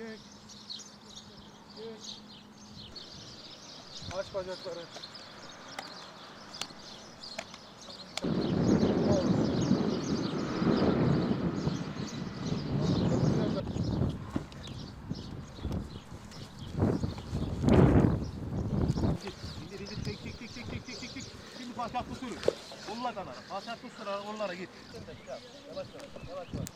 Çek. Çek. Aç bacakları. Şimdi pasaklı sürü. Onlardan ara. Pasaklı sürü onlara git. Yavaş yavaş. Yavaş yavaş.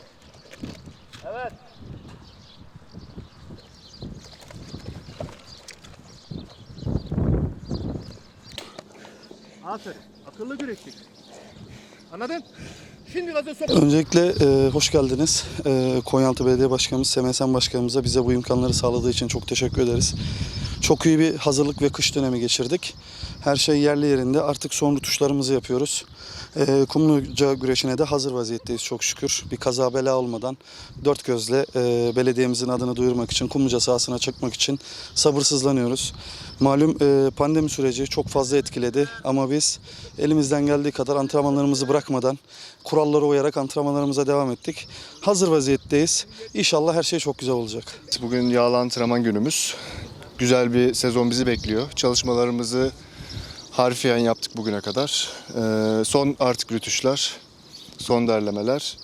Aferin. Akıllı güreştik. Anladın? Şimdi gaza sok. Öncelikle e, hoş geldiniz. E, Konyaaltı Belediye Başkanımız Semesen Başkanımıza bize bu imkanları sağladığı için çok teşekkür ederiz. Çok iyi bir hazırlık ve kış dönemi geçirdik. Her şey yerli yerinde. Artık son rutuşlarımızı yapıyoruz. E, Kumluca güreşine de hazır vaziyetteyiz çok şükür. Bir kaza bela olmadan dört gözle e, belediyemizin adını duyurmak için, Kumluca sahasına çıkmak için sabırsızlanıyoruz. Malum e, pandemi süreci çok fazla etkiledi ama biz elimizden geldiği kadar antrenmanlarımızı bırakmadan kurallara uyarak antrenmanlarımıza devam ettik. Hazır vaziyetteyiz. İnşallah her şey çok güzel olacak. Bugün yağlı antrenman günümüz. Güzel bir sezon bizi bekliyor. Çalışmalarımızı harfiyen yaptık bugüne kadar. Ee, son artık rütuşlar, son derlemeler.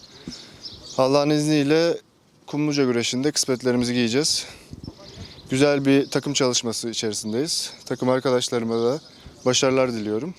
Allah'ın izniyle Kumluca güreşinde kısmetlerimizi giyeceğiz. Güzel bir takım çalışması içerisindeyiz. Takım arkadaşlarıma da başarılar diliyorum.